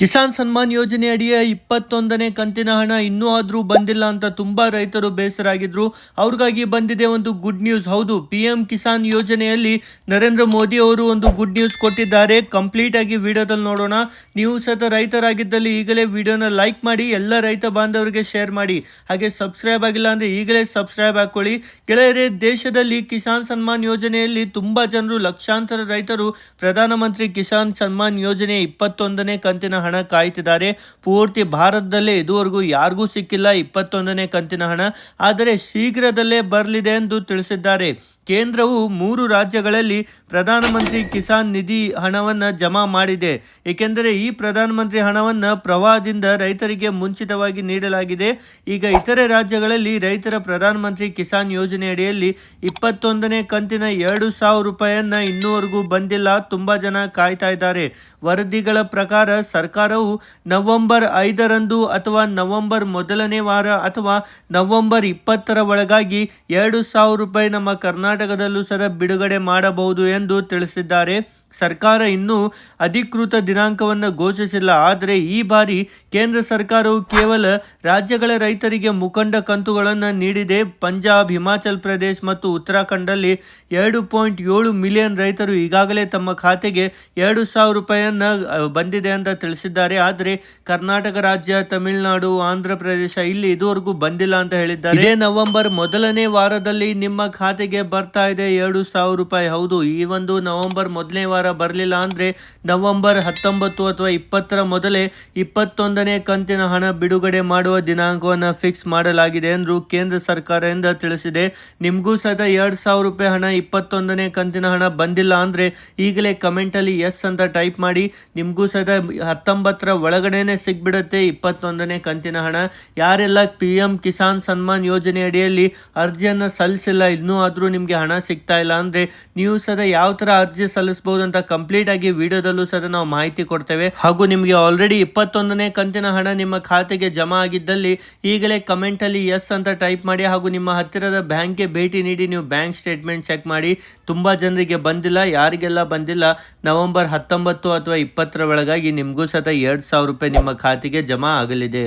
ಕಿಸಾನ್ ಸನ್ಮಾನ್ ಯೋಜನೆ ಅಡಿಯ ಇಪ್ಪತ್ತೊಂದನೇ ಕಂತಿನ ಹಣ ಇನ್ನೂ ಆದರೂ ಬಂದಿಲ್ಲ ಅಂತ ತುಂಬ ರೈತರು ಬೇಸರಾಗಿದ್ರು. ಅವ್ರಿಗಾಗಿ ಬಂದಿದೆ ಒಂದು ಗುಡ್ ನ್ಯೂಸ್ ಹೌದು ಪಿ ಎಂ ಕಿಸಾನ್ ಯೋಜನೆಯಲ್ಲಿ ನರೇಂದ್ರ ಮೋದಿ ಅವರು ಒಂದು ಗುಡ್ ನ್ಯೂಸ್ ಕೊಟ್ಟಿದ್ದಾರೆ. ಕಂಪ್ಲೀಟ್ ಆಗಿ ವಿಡಿಯೋದಲ್ಲಿ ನೋಡೋಣ. ನೀವು ಸತ ರೈತರಾಗಿದ್ದಲ್ಲಿ ಈಗಲೇ ವಿಡಿಯೋನ ಲೈಕ್ ಮಾಡಿ, ಎಲ್ಲ ರೈತ ಬಾಂಧವರಿಗೆ ಶೇರ್ ಮಾಡಿ. ಹಾಗೆ ಸಬ್ಸ್ಕ್ರೈಬ್ ಆಗಿಲ್ಲ ಅಂದರೆ ಈಗಲೇ ಸಬ್ಸ್ಕ್ರೈಬ್ ಹಾಕೊಳ್ಳಿ. ಗೆಳೆಯರೇ, ದೇಶದಲ್ಲಿ ಕಿಸಾನ್ ಸನ್ಮಾನ್ ಯೋಜನೆಯಲ್ಲಿ ತುಂಬ ಜನರು ಲಕ್ಷಾಂತರ ರೈತರು. ಪ್ರಧಾನಮಂತ್ರಿ ಕಿಸಾನ್ ಸನ್ಮಾನ್ ಯೋಜನೆ ಇಪ್ಪತ್ತೊಂದನೇ ಕಂತಿನ ಹಣ ಕಾಯ್ತಿದ್ದಾರೆ ಪೂರ್ತಿ ಭಾರತದಲ್ಲೇ ಇದುವರೆಗೂ ಯಾರಿಗೂ ಸಿಕ್ಕಿಲ್ಲ. ಇಪ್ಪತ್ತೊಂದನೇ ಕಂತಿನ ಹಣ ಆದರೆ ಶೀಘ್ರದಲ್ಲೇ ಬರಲಿದೆ ಎಂದು ತಿಳಿಸಿದ್ದಾರೆ. ಕೇಂದ್ರವು ಮೂರು ರಾಜ್ಯಗಳಲ್ಲಿ ಪ್ರಧಾನಮಂತ್ರಿ ಕಿಸಾನ್ ನಿಧಿ ಹಣವನ್ನು ಜಮಾ ಮಾಡಿದೆ. ಏಕೆಂದರೆ ಈ ಪ್ರಧಾನಮಂತ್ರಿ ಹಣವನ್ನು ಪ್ರವಾಹದಿಂದ ರೈತರಿಗೆ ಮುಂಚಿತವಾಗಿ ನೀಡಲಾಗಿದೆ. ಈಗ ಇತರೆ ರಾಜ್ಯಗಳಲ್ಲಿ ರೈತರ ಪ್ರಧಾನಮಂತ್ರಿ ಕಿಸಾನ್ ಯೋಜನೆಯಡಿಯಲ್ಲಿ ಇಪ್ಪತ್ತೊಂದನೇ ಕಂತಿನ ಎರಡು ಸಾವಿರ ರೂಪಾಯಿಯನ್ನು ಇನ್ನೂವರೆಗೂ ಬಂದಿಲ್ಲ. ತುಂಬಾ ಜನ ಕಾಯ್ತಾ ಇದ್ದಾರೆ. ವರದಿಗಳ ಪ್ರಕಾರ ಸರ್ಕಾರವು ನವೆಂಬರ್ ಐದರಂದು ಅಥವಾ ನವೆಂಬರ್ ಮೊದಲನೇ ವಾರ ಅಥವಾ ನವೆಂಬರ್ ಇಪ್ಪತ್ತರ ಒಳಗಾಗಿ ಎರಡು ಸಾವಿರ ರೂಪಾಯಿ ನಮ್ಮ ಕರ್ನಾಟಕದಲ್ಲೂ ಸಹ ಬಿಡುಗಡೆ ಮಾಡಬಹುದು ಎಂದು ತಿಳಿಸಿದ್ದಾರೆ. ಸರ್ಕಾರ ಇನ್ನೂ ಅಧಿಕೃತ ದಿನಾಂಕವನ್ನು ಘೋಷಿಸಿಲ್ಲ. ಆದರೆ ಈ ಬಾರಿ ಕೇಂದ್ರ ಸರ್ಕಾರವು ಕೇವಲ ರಾಜ್ಯಗಳ ರೈತರಿಗೆ ಮುಖಂಡ ಕಂತುಗಳನ್ನು ನೀಡಿದೆ. ಪಂಜಾಬ್, ಹಿಮಾಚಲ್ ಪ್ರದೇಶ ಮತ್ತು ಉತ್ತರಾಖಂಡಲ್ಲಿ ಎರಡು ಪಾಯಿಂಟ್ ಏಳು ಮಿಲಿಯನ್ ರೈತರು ಈಗಾಗಲೇ ತಮ್ಮ ಖಾತೆಗೆ ಎರಡು ಸಾವಿರ ರೂಪಾಯಿಯನ್ನು ಬಂದಿದೆ ಅಂತ ತಿಳಿಸಿದ್ದಾರೆ. ಆದರೆ ಕರ್ನಾಟಕ ರಾಜ್ಯ, ತಮಿಳುನಾಡು, ಆಂಧ್ರ ಪ್ರದೇಶ ಇಲ್ಲಿ ಇದುವರೆಗೂ ಬಂದಿಲ್ಲ ಅಂತ ಹೇಳಿದ್ದಾರೆ. ಇದೇ ನವೆಂಬರ್ ಮೊದಲನೇ ವಾರದಲ್ಲಿ ನಿಮ್ಮ ಖಾತೆಗೆ ಬರ್ತಾ ಇದೆ ಎರಡು ಸಾವಿರ ರೂಪಾಯಿ. ಹೌದು, ಈ ಒಂದು ನವೆಂಬರ್ ಮೊದಲನೇ ವಾರ ಬರಲಿಲ್ಲ ಅಂದ್ರೆ ನವೆಂಬರ್ ಹತ್ತೊಂಬತ್ತು ಅಥವಾ ಇಪ್ಪತ್ತರ ಮೊದಲೇ ಇಪ್ಪತ್ತೊಂದನೇ ಕಂತಿನ ಹಣ ಬಿಡುಗಡೆ ಮಾಡುವ ದಿನಾಂಕವನ್ನು ಫಿಕ್ಸ್ ಮಾಡಲಾಗಿದೆ ಎಂದು ಕೇಂದ್ರ ಸರ್ಕಾರದಿಂದ ತಿಳಿಸಿದೆ. ನಿಮಗೂ ಸಹ ಎರಡು ಸಾವಿರ ರೂಪಾಯಿ ಹಣ, ಇಪ್ಪತ್ತೊಂದನೇ ಕಂತಿನ ಹಣ ಬಂದಿಲ್ಲ ಅಂದ್ರೆ ಈಗಲೇ ಕಮೆಂಟ್ ಅಲ್ಲಿ ಎಸ್ ಅಂತ ಟೈಪ್ ಮಾಡಿ. ನಿಮಗೂ ಸಹ ಹತ್ತೊಂಬತ್ತರ ಒಳಗಡೆನೆ ಸಿಗ್ಬಿಡುತ್ತೆ. ಇಪ್ಪತ್ತೊಂದನೇ ಕಂತಿನ ಹಣ. ಯಾರೆಲ್ಲ ಪಿ ಎಂ ಕಿಸಾನ್ ಸನ್ಮಾನ್ ಯೋಜನೆ ಅಡಿಯಲ್ಲಿ ಅರ್ಜಿಯನ್ನು ಸಲ್ಲಿಸಿಲ್ಲ, ಇನ್ನೂ ಆದರೂ ನಿಮಗೆ ಹಣ ಸಿಗ್ತಾ ಇಲ್ಲ ಅಂದ್ರೆ ನೀವು ಸದ ಯಾವ ಥರ ಅರ್ಜಿ ಸಲ್ಲಿಸಬಹುದು ಅಂತ ಕಂಪ್ಲೀಟ್ ಆಗಿ ವಿಡಿಯೋದಲ್ಲೂ ಸದ ನಾವು ಮಾಹಿತಿ ಕೊಡ್ತೇವೆ. ಹಾಗೂ ನಿಮಗೆ ಆಲ್ರೆಡಿ ಇಪ್ಪತ್ತೊಂದನೇ ಕಂತಿನ ಹಣ ನಿಮ್ಮ ಖಾತೆಗೆ ಜಮಾ ಆಗಿದ್ದಲ್ಲಿ ಈಗಲೇ ಕಮೆಂಟ್ ಅಲ್ಲಿ ಎಸ್ ಅಂತ ಟೈಪ್ ಮಾಡಿ ಹಾಗೂ ನಿಮ್ಮ ಹತ್ತಿರದ ಬ್ಯಾಂಕ್ಗೆ ಭೇಟಿ ನೀಡಿ ನೀವು ಬ್ಯಾಂಕ್ ಸ್ಟೇಟ್ಮೆಂಟ್ ಚೆಕ್ ಮಾಡಿ. ತುಂಬಾ ಜನರಿಗೆ ಬಂದಿಲ್ಲ, ಯಾರಿಗೆಲ್ಲ ಬಂದಿಲ್ಲ, ನವೆಂಬರ್ ಹತ್ತೊಂಬತ್ತು ಅಥವಾ ಇಪ್ಪತ್ತರ ಒಳಗಾಗಿ ನಿಮಗೂ ಎರಡು ಸಾವಿರ ರೂಪಾಯಿ ನಿಮ್ಮ ಖಾತೆಗೆ ಜಮಾ ಆಗಲಿದೆ.